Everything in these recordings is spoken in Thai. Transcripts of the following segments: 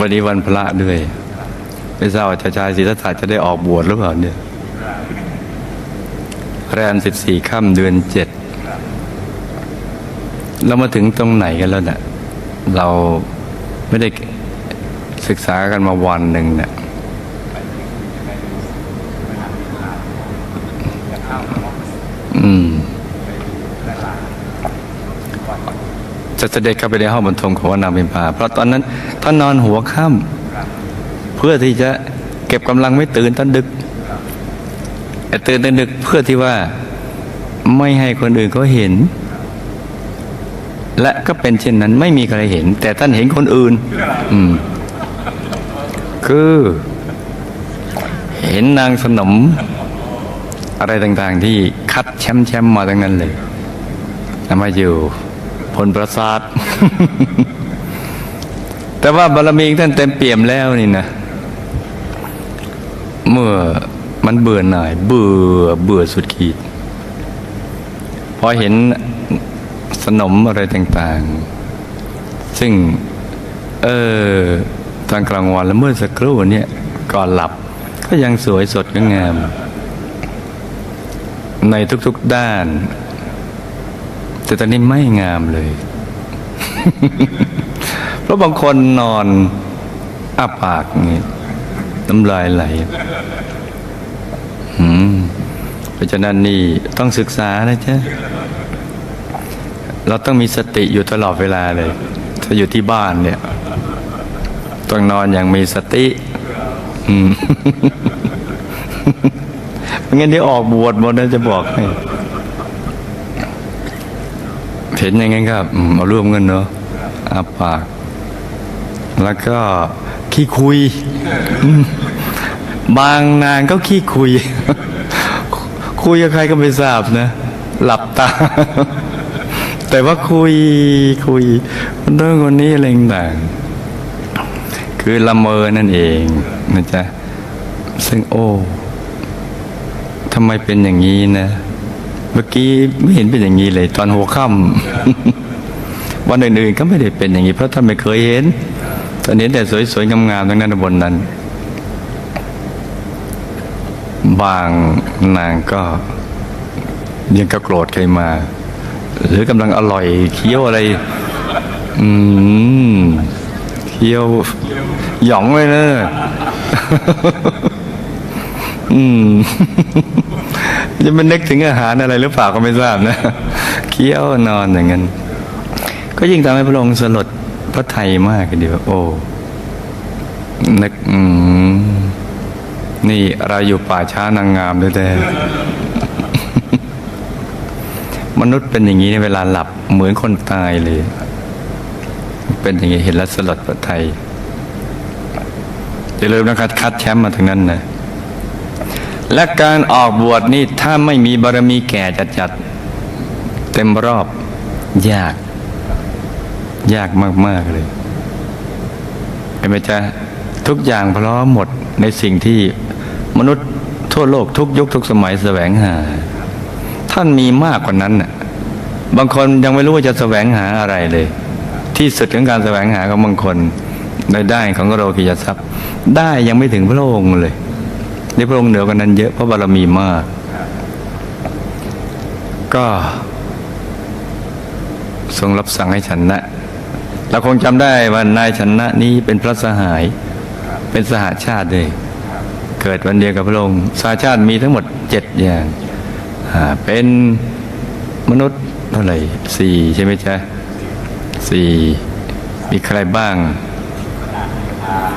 วันนี้วันพระด้วย ไม่ทราบว่าเจ้าชายศรีทัตถะจะได้ออกบวชหรือเปล่าเนี่ยแรมสิบสี่ค่ำเดือนเจ็ดเรามาถึงตรงไหนกันแล้วเนี่ยเราไม่ได้ศึกษากันมาวันหนึ่งเนี่ย จะเสด็จเข้าไปในห้องบรรทมของวัดนางพิมพาเพราะตอนนั้นท่านนอนหัวค่ำเพื่อที่จะเก็บกำลังไม่ตื่นตอนดึกไอ้ตื่นตอนดึกเพื่อที่ว่าไม่ให้คนอื่นเขาเห็น และก็เป็นเช่นนั้นไม่มีใครเห็น แต่ท่านเห็นคนอื่น อืม คือ เห็นนางสนม อะไรต่างๆที่คัดแชมป์แชมป์มาทั้งนั้นเลยนำมาอยู่ พลประสาท แต่ว่าบารมีท่านเต็มเปี่ยมแล้วนี่นะ เมื่อมันเบื่อหน่าย เบื่อเบื่อสุดขีด พอเห็นสนมอะไรต่างๆ ซึ่ง เออตอนกลางวันแล้วเมื่อสักครู่เนี่ยก่อนหลับก็ยังสวยสดก็งาม ในทุกๆด้าน แต่ตอนนี้ไม่งามเลย เพราะบางคนนอนอ้าปากนี่น้ำลายไหลอืมเพราะฉะนั้นนี่ต้องศึกษานะจ๊ะเราต้องมีสติอยู่ตลอดเวลาเลย ถ้าอยู่ที่บ้านเนี่ยต้องนอนอย่างมีสติอืมงั้นเดี๋ยวออกบวชหมดนะจะบอกให้ เห็นอย่างงั้นครับมเอาร่วมกันเนาะอาปาก แล้วก็ขี้คุย บางนางก็ขี้คุย คุยกับใครก็ไม่ทราบนะ หลับตา แต่ว่าคุยคุยเรื่องคนนี้อะไรต่างคือละเมอนั่นเองนะจ๊ะซึ่งโอ้ทำไมเป็นอย่างนี้นะ มื่อกี้ไม่เห็นเป็นอย่างนี้เลย ตอนหัวค่ำวันอื่นๆก็ไม่ได้เป็นอย่างนี้ เพราะท่านไม่เคยเห็นตอนนี้แต่สวยๆงามๆทั้งนั้นบนนั้น บางนางก็ยังก็โกรธใครมา หรือกำลังอร่อยเคี้ยวอะไร อืมเคี้ยวหยองเลยเนะอืม จะมันนึกถึงอาหารอะไรหรือเปล่าก็ไม่ทราบนะเคี้ยวนอนอย่างนั้น ก็ยิ่งทำให้พระองค์สลดพระไทยมากเดียวโอ้นึกอืมนี่เราอยู่ป่าช้านางงามด้วยแต่มนุษย์เป็นอย่างนี้ในเวลาหลับเหมือนคนตายเลย เป็นอย่างนี้เห็นแล้วสลดพระไทยจะเริ่าลืมนะครับคัดแชมป์มาทั้งนั้นนะ และการออกบวชนี่ถ้าไม่มีบารมีแก่จัดๆเต็มรอบ ยาก ยากมาก ๆ เลยเห็นไหมจ๊ะทุกอย่างพร้อมหมดในสิ่งที่มนุษย์ทั่วโลกทุกยุคทุกสมัยแสวงหา ท่านมีมากกว่านั้นน่ะบางคนยังไม่รู้ว่าจะแสวงหาอะไรเลย ที่สุดของการแสวงหาของบางคนในด้านของโลกิยทรัพย์ ได้ยังไม่ถึงพระองค์เลย ในพระองค์เหนือกว่านั้นเยอะเพราะบารมีมาก ก็ทรงรับสั่งให้ฉันนะเราคงจำได้ว่านายฉันนะนี้เป็นพระสหาย เป็นสหาชาติเลยเกิดวันเดียวกับพระองค์สหาชาติมีทั้งหมดเจ็ดอย่างาเป็นมนุษย์เท่าไหร่สี่ใช่ไหมจ๊ะสี่มีใครบ้าง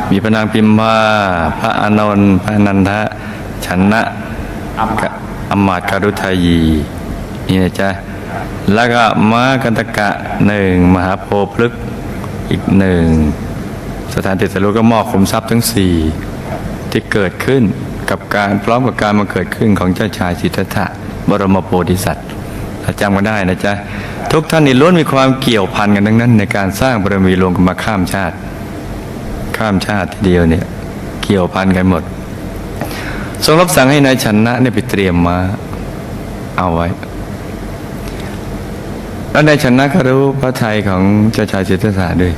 มีพระนางพิมพาพระอานนท์พระอนันทะชันนะกับอมมาตย์การุทายีนี่นะจ๊ะแล้วก็ม้ากันตกะหนึ่งมหาโพพฤกษ์อีกหนึ่งสถานติดสรุก็มอบขุมทรัพย์ทั้งสี่ที่เกิดขึ้นกับการพร้อมกับการมาเกิดขึ้นของเจ้าชายสิทธัตถะบรมโพธิสัตว์ถ้าจำกันได้นะจ๊ะทุกท่านนี่ล้วนมีความเกี่ยวพันกันทั้งนั้น ในการสร้างบารมีรวมกันมาข้ามชาติ ข้ามชาติทีเดียวเนี่ยเกี่ยวพันกันหมด ทรงรับสั่งให้นายชนะเนี่ยไปเตรียมมาเอาไว้ แล้วนายชนะก็รู้พระไทยของเจ้าชายสิทธัตถะด้วย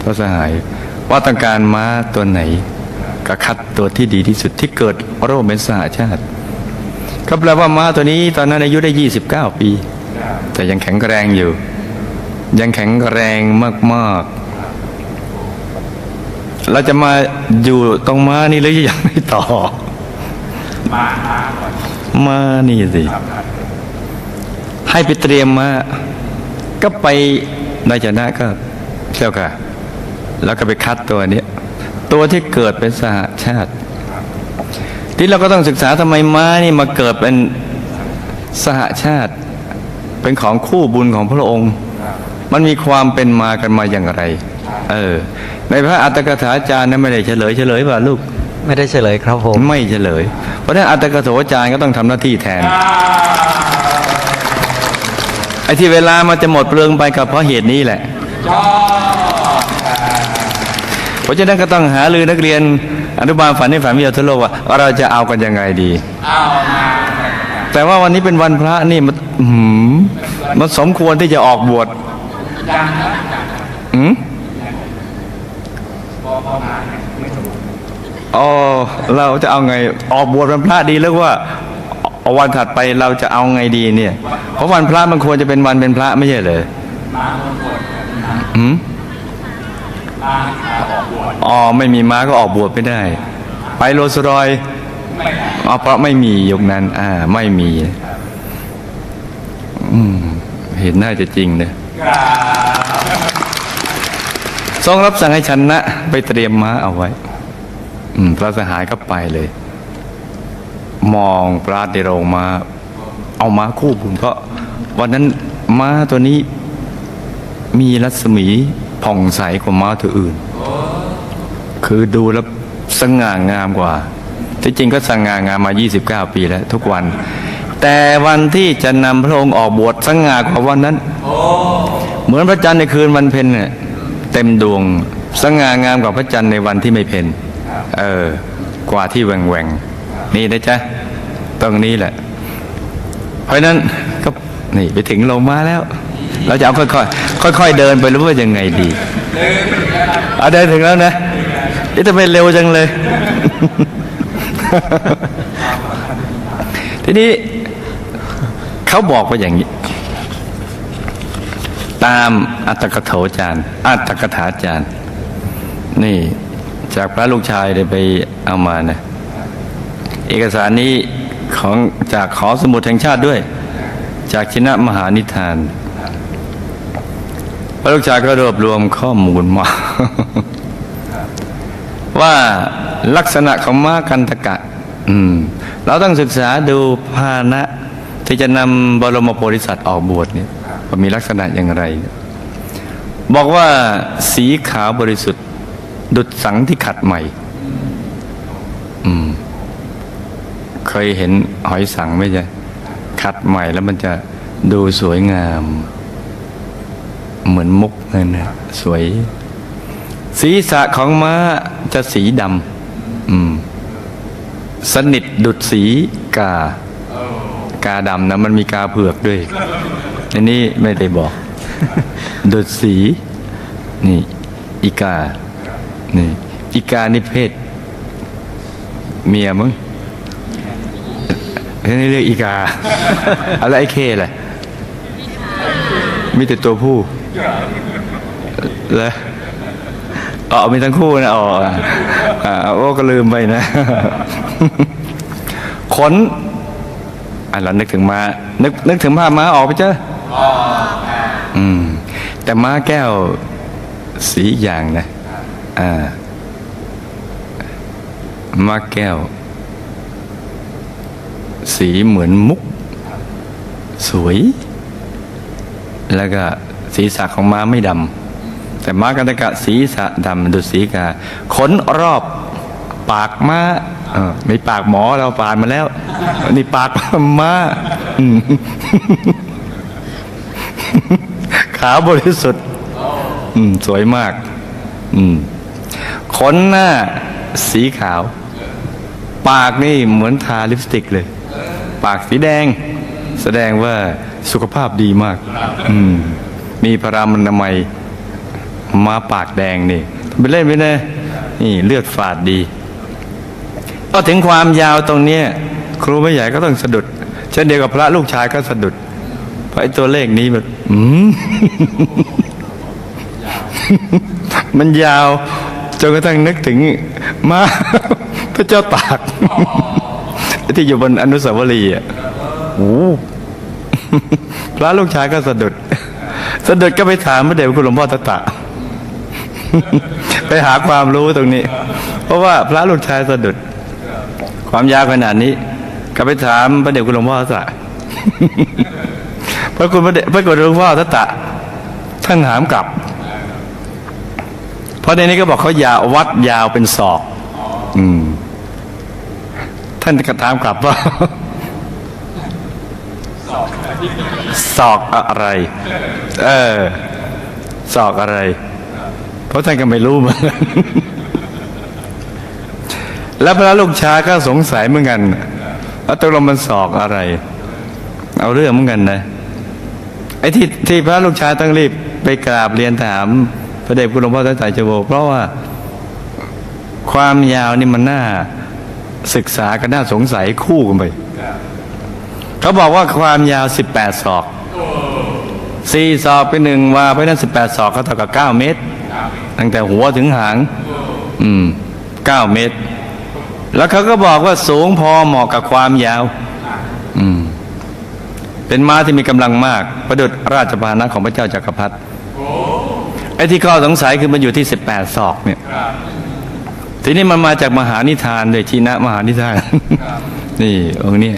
พระสหายว่าต้องการม้าตัวไหนก็คัดตัวที่ดีที่สุดที่เกิดโรคเป็นสหชาติก็แปลว่าม้าตัวนี้ตอนนั้นอายุได้ 29 ปี แต่ยังแข็งแรงอยู่ ยังแข็งแรงมากๆ เราจะมาอยู่ตรงม้านี่หรือยังไม่ต่อ มานี่สิ ให้ไปเตรียมมา ก็ไปนายชนะก็เที่ยวค่ะ แล้วก็ไปคัดตัวนี้ตัวที่เกิดเป็นสหชาติ ที่เราก็ต้องศึกษาทำไมม้านี่มาเกิดเป็นสหชาติ เป็นของคู่บุญของพระองค์ มันมีความเป็นมากันมาอย่างไร เออ ในพระอัตถกถาจารย์นั้นไม่ได้เฉลยเฉลยป่ะลูก ไม่ได้เฉลยครับผมไม่เฉลย เพราะฉะนั้นอัตถกโถอาจารย์ก็ต้องทำหน้าที่แทนไอ้ที่เวลามันจะหมดเปลืองไปกับเพราะเหตุนี้แหละเพราะฉะนั้นก็ต้องหาลือนักเรียนอนุบาลฝันในฝันวิทยาทุโลกว่าเราจะเอากันยังไงดีแต่ว่าวันนี้เป็นวันพระนี่มันอื้อหือมันสมควรที่จะออกบวชอืม อ๋อเราจะเอาไงออกบวชวันพระดีหรือว่าเอาวันถัดไปเราจะเอาไงดีเนี่ย เพราะวันพระมันควรจะเป็นวันเป็นพระไม่ใช่เหรออืมอ๋อไม่มีม้าก็ออกบวชไม่ได้ ไปโรสรอยซ์อ๋อเพราะไม่มียุคนั้น อ่า ไม่มี อืม เห็นน่าจะจริงเนะทรงรับสั่งให้ชนะ ไปเตรียมม้าเอาไว้ พระสหายก็ไปเลย มองปราดในโรงมา เอาม้าคู่บุญเพราะวันนั้นม้าตัวนี้มีรัศมีผ่องใสกว่าม้าตัวอื่น คือดูแล้วสง่างามกว่าที่จริงก็สง่างามมา 29 ปีแล้ว ทุกวัน แต่วันที่จะนำพระองค์ออกบวชสง่ากว่าวันนั้น เหมือนพระจันทร์ในคืนวันเพ็ญเนี่ยเต็มดวง สง่างามกว่าพระจันทร์ในวันที่ไม่เพ็ญ เออ กว่าที่แหว่งแหว่งๆนี่นะจ๊ะตรงนี้แหละ เพราะนั้นก็นี่ไปถึงลงมาแล้ว เราจะเอาค่อยๆค่อยๆเดินไปรือว่ายังไงดีเอาเดินถึงแล้วนะนี่ทำไมเร็วจังเลย ทีนี้เขาบอกว่าอย่างนี้ ตามอัตถกโถจารย์อัตถกถาจารย์ นี่ จากพระลูกชายได้ไปเอามานะเอกสารนี้ของจากขอสมุดแห่งชาติด้วย จากชินะมหานิทาน พระลูกชายก็รวบรวมข้อมูลมา ว่าลักษณะของม้ากันตกะ อืม เราต้องศึกษาดูพาหนะที่จะนำบรมโพธิสัตว์ออกบวชเนี่ยมีลักษณะอย่างไร บอกว่าสีขาวบริสุทธิ์ ดุดสังที่ขัดใหม่ อืม เคยเห็นหอยสังไหมจ๊ะขัดใหม่แล้วมันจะดูสวยงาม เหมือนมุกเลยนะสวย ศีรษะของม้าจะสีดำอืม สนิทดุดสีกา กาดำนะ มันมีกาเผือกด้วยอันนี้ไม่ได้บอก ดุดสี นี่ อีกา นี่อีกานี่เพศ เมียมึงนี่เรียกอีกา อะไรไอ้เคแหละมีแต่ตัวผู้แล้วอ๋อมีทั้งคู่นะอ๋ออ่าโอ้ก็ลืมไปนะ ขนอะเรานึกถึงม้านึกนึกถึงภาพม้าออกไปเจ้าอืม แต่ม้าแก้วสีอย่างนะ อ่าม้าแก้ว สีเหมือนมุก สวย แล้วก็ศีรษะของม้าไม่ดำแต่ม้ากันตะกะศีรษะดำดุสีกาขนรอบปากม้าไม่ปากหมอเราปานมาแล้ว นี่ปากม้าขาบริสุทธิ์อืมสวยมาก อืม ขนหน้าสีขาว ปากนี่เหมือนทาลิปสติกเลย ปากสีแดง แสดงว่าสุขภาพดีมากอืมมีพระรามันนามัยมาปากแดงนี่ไปเล่นไปเลยนี่เลือดฝาดดี ก็ถึงความยาวตรงเนี้ยครูไม่ใหญ่ก็ต้องสะดุด เช่นเดียวกับพระลูกชายก็สะดุดเพราะไอ้ตัวเลขนี้แบบมันยาว จนกระทั่งนึกถึงมาพระเจ้าตาก ที่อยู่บนอนุสาวรีย์อะโอ้พระลูกชายก็สะดุด สะดุดก็ไปถามพระเดชพระคุณหลวงพ่อตะตะ ไปหาความรู้ตรงนี้ เพราะว่าพระลูกชายสะดุด ความยาวขนาดนี้ ก็ไปถามพระเดชคุณหลวงพ่อตะตะพระคุณพระเดชพระคุณหลวงพ่อตะตะท่านถามกลับ เพราะในนี้ก็บอกเขายาววัดยาวเป็นศอก อืม ท่านก็ถามกลับว่าศอกอะไร เออศอกอะไร เพราะท่านก็ไม่รู้เหมือนกันแล้วพระลูกชายก็สงสัยเหมือนกันว่าตกลงมันศอกอะไร เอาเรื่องเหมือนกันนะไอ้ที่ที่พระลูกชายต้องรีบไปกราบเรียนถาม พระเดชคุณหลวงพ่อท่านสายจโวเพราะว่าความยาวนี่มันน่าศึกษากันน่าสงสัยคู่กันไปเขาบอกว่าความยาว18ศอก4ศอกเป็นหนึ่งวาเพราะนั้น18ศอกก็เท่ากับ9เมตร ตั้งแต่หัวถึงหาง อืม9เมตร แล้วเขาก็บอกว่าสูงพอเหมาะกับความยาว อืม เป็นม้าที่มีกำลังมาก ประดุจราชพานะของพระเจ้าจากักรพรรดิ ไอ้ที่ข้อสงสัยคือมันอยู่ที่18ศอกเนี่ยทีนี้มันมาจากมหานิทานเลยชีนะมหานิทาน นี่องค์เนี้ย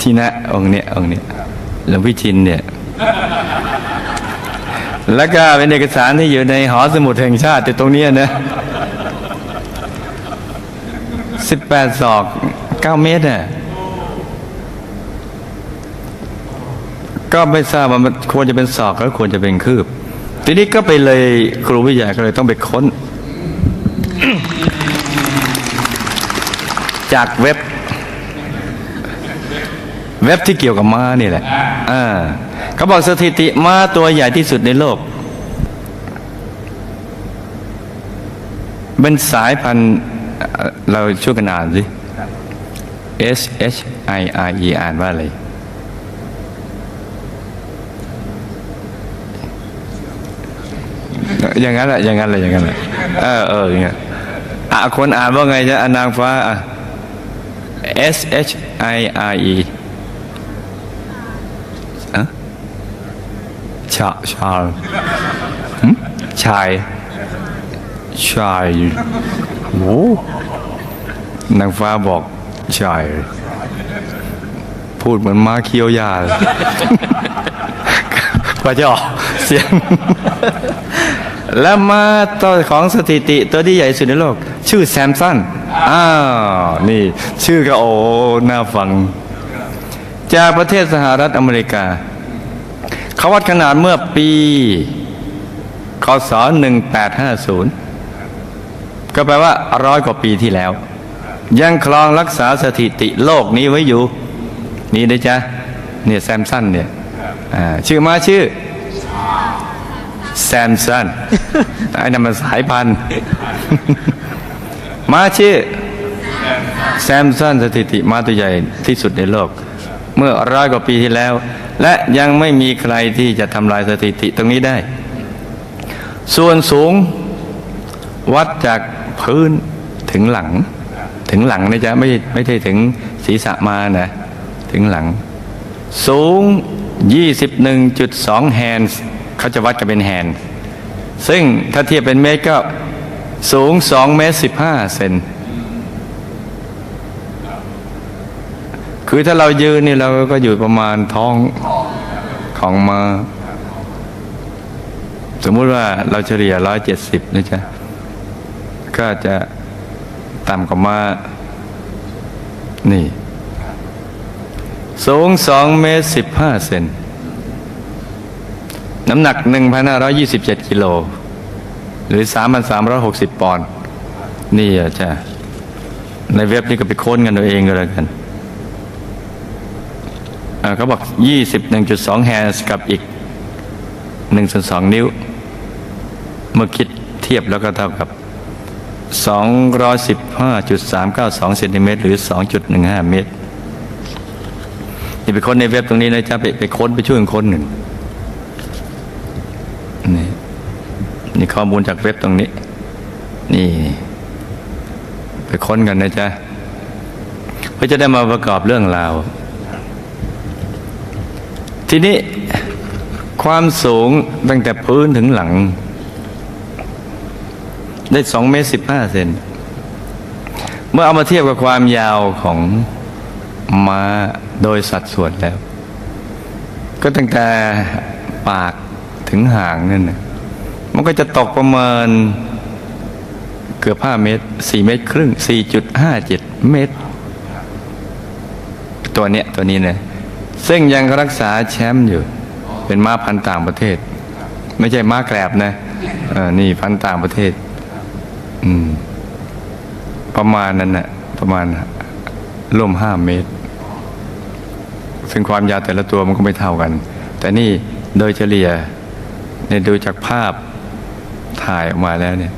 ชีนะองค์เนี้ยองค์เนี้ยหลวงพี่ชินเนี่ย แล้วก็เป็นเอกสารที่อยู่ในหอสมุดแห่งชาติแต่ตรงเนี้ยนะสิบแปดศอกเก้าเมตรน่ะก็ไม่ทราบว่ามันควรจะเป็นศอกหรือควรจะเป็นคืบ ทีนี้ก็ไปเลยครูวิทยาก็เลยต้องไปค้น จากเว็บ เว็บที่เกี่ยวกับม้านี่แหละอ่าเขาบอกสถิติม้าตัวใหญ่ที่สุดในโลก เป็นสายพันธุ์เอ่อเราช่วยกันอ่านสิ S H I R E อ่านว่าอะไร อย่างนั้นแหละอย่างนั้นแหละอย่างนั้นแหละเออเอออย่างเงี้ยอะคนอ่านว่าไงจ๊ะอนางฟ้าอะ S H I R E อะชาชาชายชายโอ้นางฟ้าบอกชาย พูดเหมือนม้าเคี้ยวยาเลยกว่าจะออกเสียง แล้วมาตัวของสถิติตัวที่ใหญ่สุดในโลก ชื่อแซมสันอ้าวนี่ ชื่อก็โอ้น่าฟัง จากประเทศสหรัฐอเมริกา เขาวัดขนาดเมื่อปีคศ1850 ก็แปลว่าร้อยกว่าปีที่แล้ว ยังคลองรักษาสถิติโลกนี้ไว้อยู่ นี่นะจ๊ะเนี่ยแซมสันเนี่ยชื่อมาชื่อ แซมสันไอ้นั่นมันสายพันธุ์มาชื่อ แซมสันสถิติมาตัวใหญ่ที่สุดในโลก เมื่อร้อยกว่าปีที่แล้ว และยังไม่มีใครที่จะทำลายสถิติตรงนี้ได้ ส่วนสูงวัดจากพื้นถึงหลัง ถึงหลังนะจ๊ะไม่ไม่ใช่ถึงศีรษะมานะ ถึงหลัง สูง 21.2 แฮนด์ เขาจะวัดกันเป็นแฮนซึ่งถ้าเทียบเป็นเมตรก็สูง2เมตร15เซนคือถ้าเรายืนนี่เราก็อยู่ประมาณท้องของมา สมมุติว่าเราเฉลี่ย170นะจ๊ะก็จะต่ำกว่ามา นี่ สูง2เมตร15เซน น้ำหนัก 1,527 กิโล หรือ 3,360 ปอนด์นี่อะจ้ะในเว็บนี่ก็ไปค้นกันเอาเองก็แล้วกันเขาบอก 21.2 แฮนด์กับอีก1ส่วน2นิ้ว เมื่อคิดเทียบแล้วก็เท่ากับ 215.392 เซนติเมตรหรือ 2.15 เมตรนี่ไปค้นในเว็บตรงนี้นะจ๊ะไปไปค้นไปช่วยค้นหนึ่ง นี่ข้อมูลจากเว็บตรงนี้ นี่ ไปค้นกันนะจ๊ะเพื่อจะได้มาประกอบเรื่องราว ทีนี้ความสูงตั้งแต่พื้นถึงหลัง ได้สองเมตรสิบห้าเซนเมื่อเอามาเทียบกับความยาวของม้าโดยสัดส่วนแล้ว ก็ตั้งแต่ปากถึงหางนั่นนะ มันก็จะตกประมาณเกือบห้าเมตรสี่เมตรครึ่งสี่จุดห้าเจ็ดเมตร ตัวเนี้ยตัวนี้เนี่ยซึ่งยังรักษาแชมป์อยู่ เป็นม้าพันต่างประเทศ ไม่ใช่ม้าแกรบนะออนี่พันต่างประเทศ อืม ประมาณนั้นนะประมาณร่วมห้าเมตร ซึ่งความยาวแต่ละตัวมันก็ไม่เท่ากัน แต่นี่โดยเฉลี่ยเนี่ยดูจากภาพ ถ่ายออกมาแล้วเนี่ย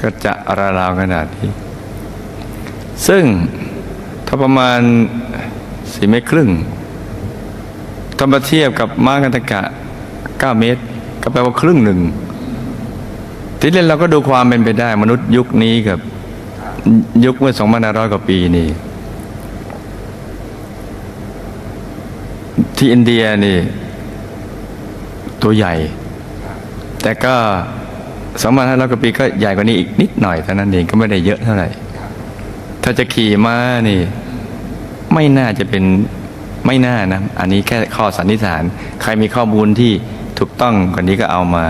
ก็จะระลาวขนาดนี้ ซึ่งถ้าประมาณสี่เมตรครึ่งถ้ามาเทียบกับม้ากันตะกะเก้าเมตร ก็แปลว่าครึ่งหนึ่ง ทีนี้เราก็ดูความเป็นไปได้ มนุษย์ยุคนี้กับยุคเมื่อสองพันห้าร้อยกว่าปีนี่ที่อินเดียนี่ ตัวใหญ่ แต่ก็ สองพันห้าร้อยกว่าปีก็ใหญ่กว่านี้อีกนิดหน่อยเท่านั้นเองก็ไม่ได้เยอะเท่าไหร่ ถ้าจะขี่ม้านี่ ไม่น่าจะเป็นไม่น่านะ อันนี้แค่ข้อสันนิษฐาน ใครมีข้อมูลที่ถูกต้องกว่านี้ก็เอามา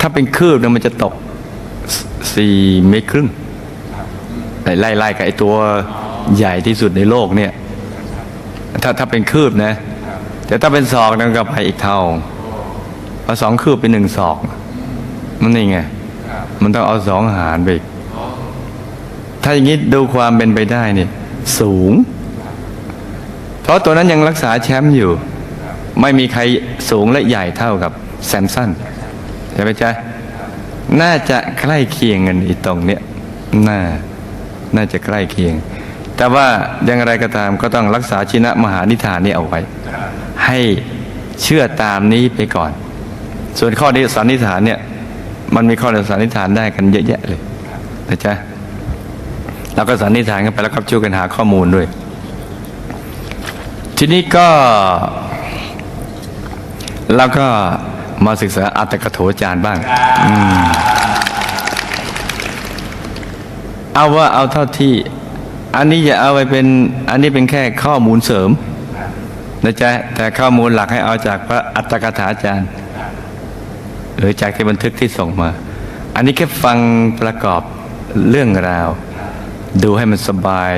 ถ้าเป็นคืบเนี่ยมันจะตกสสี่เมตรครึ่งไล่ไล่กับไอตัวใหญ่ที่สุดในโลกเนี่ย ถ้าถ้าเป็นคืบนะ แต่ถ้าเป็นศอกนั่นก็ไปอีกเท่าพอสองคืบเป็นหนึ่งศอก มันนี่ไง มันต้องเอาสองหารไปอีกถ้าอย่างนี้ดูความเป็นไปได้เนี่ยสูง เพราะตัวนั้นยังรักษาแชมป์อยู่ ไม่มีใครสูงและใหญ่เท่ากับแซมสันใช่ไหมจ๊ะน่าจะใกล้เคียงกันอีตรงเนี้ยน่า น่าจะใกล้เคียง แต่ว่าอย่างไรก็ตามก็ต้องรักษาชินะมหานิทานนี้เอาไว้ ให้เชื่อตามนี้ไปก่อน ส่วนข้อนี้สันนิษฐานเนี่ย มันมีข้อสันนิษฐานได้กันเยอะแยะเลยนะจ๊ะเราก็สันนิษฐานกันไปแล้วครับช่วยกันหาข้อมูลด้วย ทีนี้ก็เราก็มาศึกษาอัตถกโถจารย์บ้างอเอาว่าเอาเท่าที่ อันนี้อย่าเอาไปเป็น อันนี้เป็นแค่ข้อมูลเสริมนะจ๊ะแต่ข้อมูลหลักให้เอาจากพระอัตถกถาจารย์ หรือจากที่บันทึกที่ส่งมา อันนี้แค่ฟังประกอบเรื่องราว ดูให้มันสบาย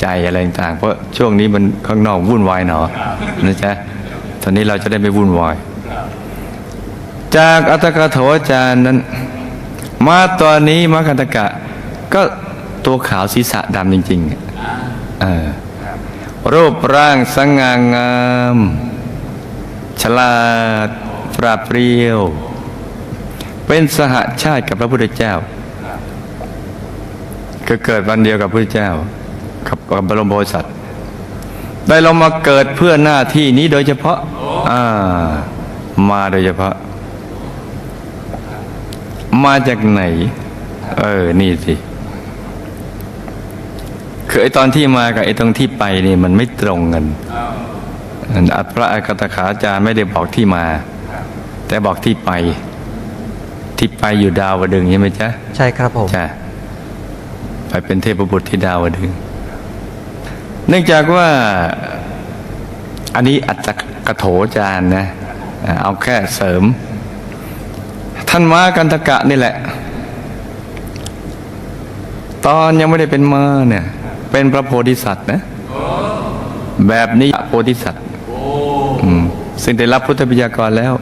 ใจอะไรต่าง เพราะช่วงนี้มันข้างนอกวุ่นวายหนอนะจ๊ะตอนนี้เราจะได้ไม่วุ่นวายจากอัตถกโถอาจารย์นั้น มาตอนนี้มาคันตกะ ก็ตัวขาวศีรษะดำจริงๆเออรูปร่างสง่างาม ฉลาด ปราบเปรียว เป็นสหชาติกับพระพุทธเจ้า ก็เกิดวันเดียวกับพระพุทธเจ้ากับบรมโพธิสัตว์ได้ลงมาเกิดเพื่อหน้าที่นี้โดยเฉพาะอ่ามาโดยเฉพาะ มาจากไหน เออ นี่สิคือไอตอนที่มากับไอตรงที่ไปนี่มันไม่ตรงกันอัตพระอักตขาจารย์ไม่ได้บอกที่มา แต่บอกที่ไป ที่ไปอยู่ดาวดึงส์ใช่ไหมจ๊ะ ใช่ครับผมจ้ะไปเป็นเทพบุตรที่ดาวดึงส์เนื่องจากว่าอันนี้อัตตกโถจารย์นะอ่าเอาแค่เสริม ท่านม้ากันตกะนี่แหละ ตอนยังไม่ได้เป็นม้าเนี่ย เป็นพระโพธิสัตว์นะ แบบนี้โพธิสัตว์อืมซึ่งได้รับพุทธบิยากรแล้ว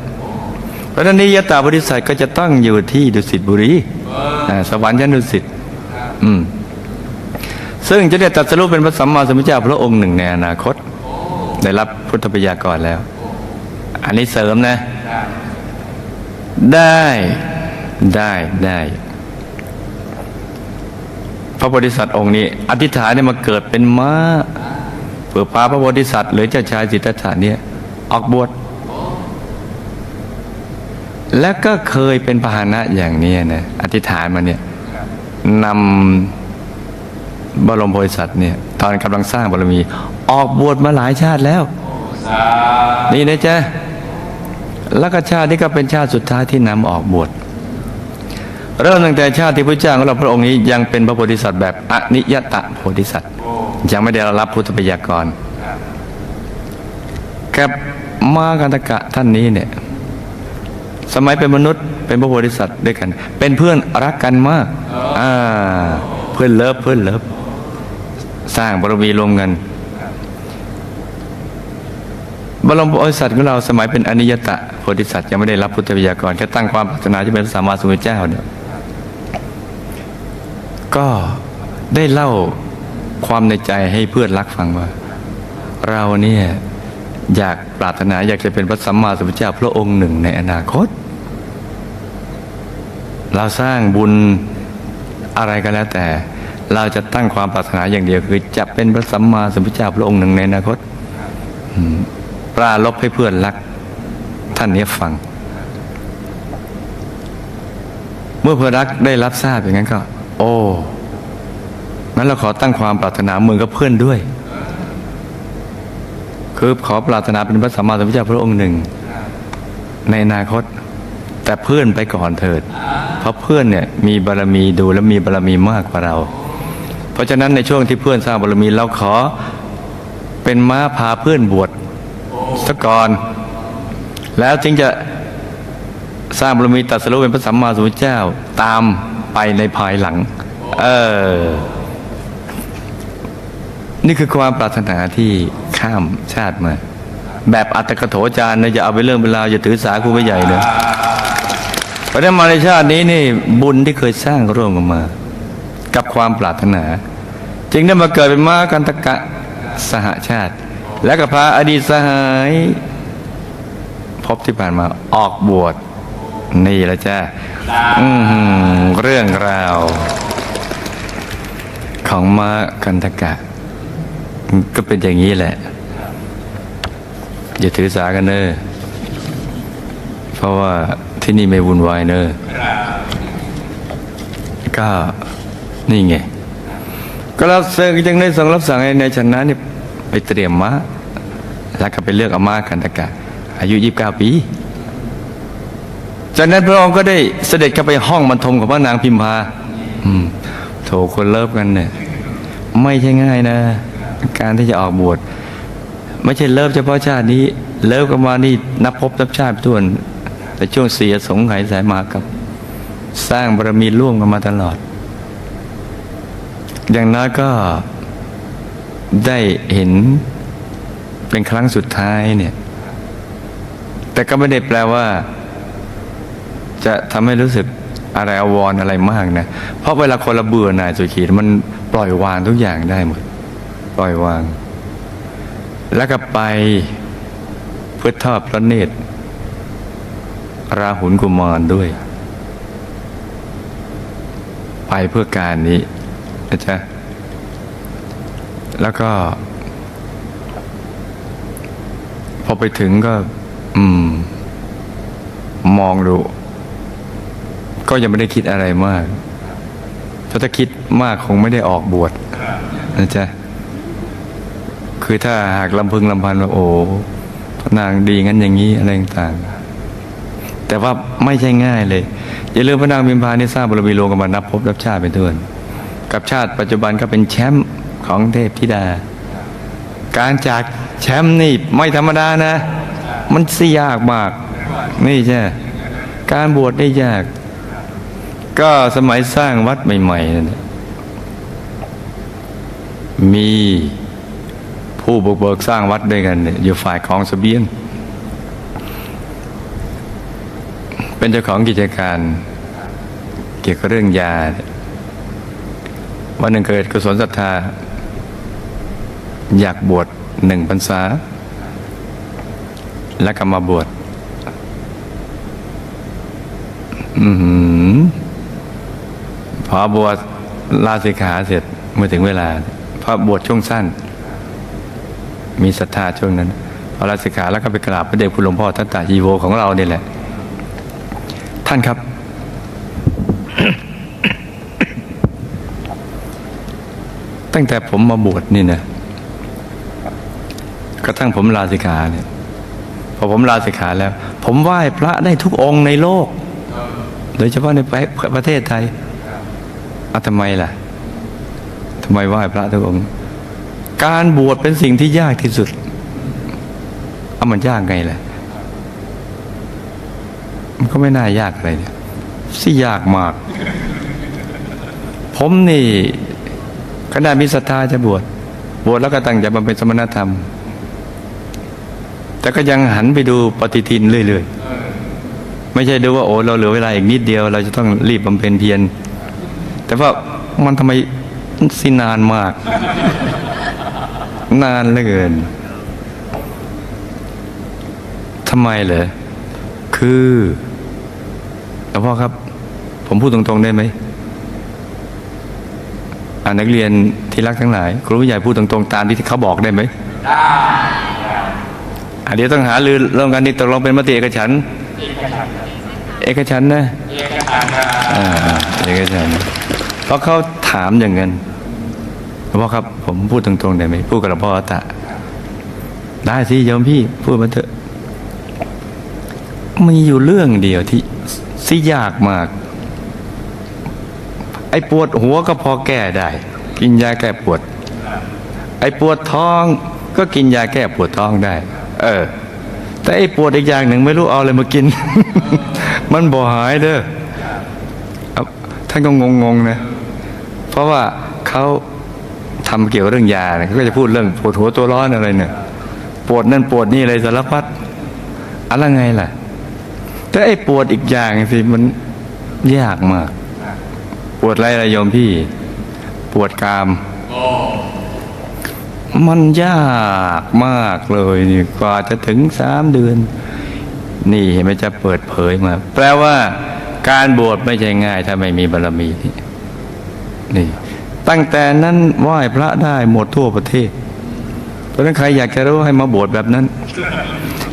เพราะฉะนั้นนิยตาบริษัทก็จะตั้งอยู่ที่ดุสิตบุรีอ่าสวรรค์ชั้นดุสิตอืมซึ่งจะได้ตรัสรู้เป็นพระสัมมาสัมพุทธเจ้าพระองค์หนึ่งในอนาคต ได้รับพุทธบิยากรแล้ว อันนี้เสริมนะ ได้ได้ได้พระโพธิสัตว์องค์นี้ อธิษฐานเนี่ยมาเกิดเป็นม้าเพื่อพาพระโพธิสัตว์หรือเจ้าชายสิทธัตถะเนี่ยออกบวช และก็เคยเป็นพาหนะอย่างนี้นะอธิษฐานมาเนี่ยนำบรมโพธิสัตว์เนี่ยตอนกำลังสร้างบารมี ออกบวชมาหลายชาติแล้ว นี่นะจ๊ะแล้วก็ชาตินี้ก็เป็นชาติสุดท้ายที่นำออกบวชเริ่มตั้งแต่ชาติที่พระเจ้าของเราพระองค์นี้ยังเป็นพระโพธิสัตว์แบบอนิยตะโพธิสัตว์ ยังไม่ได้รับพุทธปยากรกับมากันตกะท่านนี้เนี่ย สมัยเป็นมนุษย์เป็นพระโพธิสัตว์ด้วยกัน เป็นเพื่อนรักกันมากอ่าเพื่อนเลิฟเพื่อนเลิฟสร้างบารมีรวมกันบรมโพธิสัตว์ของเราสมัยเป็นอนิยตะโพธิสัตว์ยังไม่ได้รับพุทธวิทยากรแค่ตั้งความปรารถนาจะเป็นพระสัมมาสัมพุทธเจ้าเนี่ยก็ได้เล่าความในใจให้เพื่อนรักฟังว่า เราเนี่ยอยากปรารถนาอยากจะเป็นพระสัมมาสัมพุทธเจ้าพระองค์หนึ่งในอนาคต เราสร้างบุญอะไรก็แล้วแต่ เราจะตั้งความปรารถนาอย่างเดียว คือจะเป็นพระสัมมาสัมพุทธเจ้าพระองค์หนึ่งในอนาคตปราลบให้เพื่อนรัก ท่านนี้ฟัง เมื่อเพื่อนรักได้รับทราบอย่างนั้นก็ โอ้งั้นเราขอตั้งความปรารถนาเมือนกับเพื่อนด้วย คือขอปรารถนาเป็นพระสัมมาสัมพุทธเจ้าพระองค์หนึ่ง ในอนาคต แต่เพื่อนไปก่อนเถิด เพราะเพื่อนเนี่ยมีบารมีดูแล้วมีบารมีมากกว่าเรา เพราะฉะนั้นในช่วงที่เพื่อนสร้างบารมีเราขอเป็นม้าพาเพื่อนบวชสักก่อน แล้วจึงจะสร้างบารมีตรัสรู้เป็นพระสัมมาสัมพุทธเจ้าตามไปในภายหลัง เออ นี่คือความปรารถนาที่ข้ามชาติมา แบบอัตกโถจารย์นะอย่าเอาไปเรื่องเวลาวอย่าถือสาครูไปใหญ่เลย เพราะนั้นมาในชาตินี้นี่บุญที่เคยสร้างร่วมกันมา กับความปรารถนา จึงได้มาเกิดเป็นม้ากันตะกะสหชาติ และก็พาอดีตสหายพบที่ผ่านมาออกบวชนี่แหละจ้าอืเรื่องราว ของม้ากันตะกะ ก็เป็นอย่างนี้แหละ อย่าถือสากันเนอเพราะว่า ที่นี่ไม่วุ่นวายเนอะก็นี่ไง ก็เราเสกจึงได้ส่งรับสั่งให้ในชนะนี่ไปเตรียมม้าแล้วก็ไปเลือกอามากันตะกะ อายุยี่บเก้าปี จากนั้นพระองค์ก็ได้เสด็จเข้าไปห้องบรรทมของพระนางพิมพาอืมโถคนเลิฟกันเนี่ยไม่ใช่ง่ายนะ การที่จะออกบวชไม่ใช่เลิฟเฉพาะชาตินี้ เลิฟกันมานี่นับพบนับชาติทุวน แต่ช่วงเสียสงไขยสายมากับ สร้างบารมีร่วมกันมาตลอด อย่างน้อยก็ได้เห็นเป็นครั้งสุดท้ายเนี่ย แต่ก็ไม่ได้แปลว่า จะทำให้รู้สึกอะไรอาวรอะไรมากนะ เพราะเวลาคนละเบื่อหน่ายสุขีมันปล่อยวางทุกอย่างได้หมด ปล่อยวาง แล้วก็ไปเพื่อทอดพระเนตร ราหุลกุมารด้วย ไปเพื่อการนี้นะจ๊ะ แล้วก็ พอไปถึงก็ อืม มองดู ก็ยังไม่ได้คิดอะไรมากเพราะถ้าคิดมากคงไม่ได้ออกบวชนะจ๊ะ คือถ้าหากลำพึงลำพันว่าโอ้นางดีงั้นอย่างนี้อะไรต่างๆ แต่ว่าไม่ใช่ง่ายเลยอย่าลืมพระนางพิมพานี่สร้างบารมีรวมกันมานับพบนับชาติเป็นต้นกับชาติปัจจุบันก็เป็นแชมป์ของเทพธิดา การจากแชมป์นี่ไม่ธรรมดานะ มันสิยากมาก นี่ใช่การบวชได้ยาก ก็สมัยสร้างวัดใหม่ๆนั่นแหละมีผู้บุกเบิกสร้างวัดด้วยกันอยู่ฝ่ายของสเสบียง เป็นเจ้าของกิจการ เกี่ยวกับเรื่องยา วันหนึ่งเกิดกุศลศรัทธา อยากบวชหนึ่งพรรษา แล้วก็มาบวชอือหือพอบวชลาสิกขาเสร็จเมื่อถึงเวลาพอบวชช่วงสั้น มีศรัทธาช่วงนั้นพอลาสิกขาแล้วก็ไปกราบพระเดชคุณหลวงพ่อทัตตาจีโวของเราเนี่ยแหละ ท่านครับ ตั้งแต่ผมมาบวชนี่นะกระทั่งผมลาสิกขาเนี่ยพอผมลาสิกขาแล้ว ผมไหว้พระได้ทุกองค์ในโลก โดยเฉพาะในประเทศไทยอาทำไมล่ะทำไมไหว้พระทุกองค์ การบวชเป็นสิ่งที่ยากที่สุดเอามันยากไงล่ะ มันก็ไม่น่ายากอะไรเนี่ยสิยากมาก ผมนี่ขณะมีศรัทธาจะบวชบวชแล้วก็ตั้งใจบำเพ็ญสมณธรรม แต่ก็ยังหันไปดูปฏิทินเรื่อยๆ ไม่ใช่ดูว่าโอ้เราเหลือเวลาอีกนิดเดียว เราจะต้องรีบบำเพ็ญเพียรแต่ว่ามันทำไมสินานมาก นานเหลือเกินทำไมเหรอคือ หลวงพ่อครับ ผมพูดตรงๆได้ไหมนักเรียนที่รักทั้งหลาย ครูผู้ใหญ่พูดตรงๆตามที่เขาบอกได้ไหมได้เดี๋ยวต้องหาลือเรื่องกันนี่ตกลงเป็นมติเอกฉัน เอกฉันนะอ่าเอกฉันเพราะเขาถามอย่างนั้นหลวงพ่อครับ ผมพูดตรงๆได้ไหมพูดกับหลวงพ่อตะ ได้สิโยมพี่พูดมาเถอะมีอยู่เรื่องเดียวที่ สิยากมาก ไอ้ปวดหัวก็พอแก้ได้ กินยาแก้ปวด ไอ้ปวดท้องก็กินยาแก้ปวดท้องได้ เออ แต่ไอ้ปวดอีกอย่างหนึ่งไม่รู้เอาอะไรมากิน มันบ่หายเด้อท่านก็งงๆนะ เพราะว่าเขาทำเกี่ยวเรื่องยาเนี่ยเขาก็จะพูดเรื่องปวดหัวตัวร้อนอะไรเนี่ย ปวดนั่นปวดนี่อะไรสารพัดอะไรไงล่ะ แต่ไอ้ปวดอีกอย่างสิมันยากมาก ปวดไรละยมพี่ ปวดกามมันยากมากเลยนี่กว่าจะถึงสามเดือน นี่เห็นไหมจะเปิดเผยมา แปลว่าการบวชไม่ใช่ง่าย ถ้าไม่มีบารมีนี่นี่ ตั้งแต่นั้นไหว้พระได้หมดทั่วประเทศ เพราะนั้นใครอยากจะรู้ให้มาบวชแบบนั้น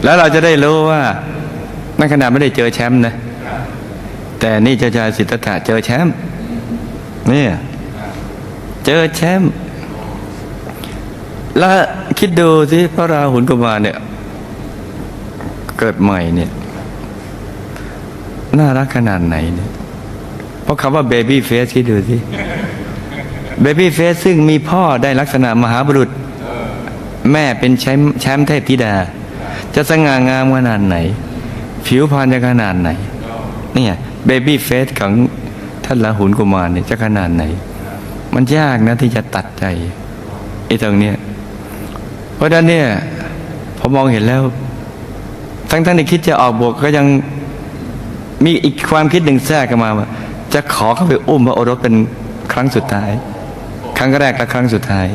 แล้วเราจะได้รู้ว่า ในขณะไม่ได้เจอแชมป์นะ แต่นี่เจ้าชายสิทธัตถะเจอแชมป์เนี่ย เจอแชมป์แล้วคิดดูสิพระราหุลกุมารเนี่ย เกิดใหม่เนี่ย น่ารักขนาดไหนเนี่ยเพราะคำว่าเบบี้เฟสคิดดูสิเบบี้เฟสซึ่งมีพ่อได้ลักษณะมหาบุรุษ แม่เป็นแชมป์แชมป์เทพธิดา จะสง่างามขนาดไหน ผิวพรรณจะขนาดไหนเนี่ยเบบี้เฟสของท่านละหุนกุมารเนี่ยจะขนาดไหน มันยากนะที่จะตัดใจไอ้ตรงเนี้ยเพราะฉะนั้นเนี่ยผมมองเห็นแล้ว ทั้งๆที่คิดจะออกบวกก็ยังมีอีกความคิดหนึ่งแทรกเข้ามาว่าจะขอเข้าไปอุ้มพระโอรสเป็นครั้งสุดท้าย ครั้งแรกและครั้งสุดท้าย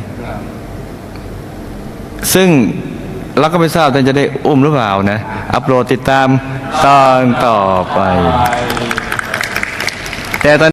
ซึ่งเราก็ไม่ทราบท่านจะได้อุ้มหรือเปล่านะ อัปโหลดติดตาม ตอนต่อไป แต่ตอน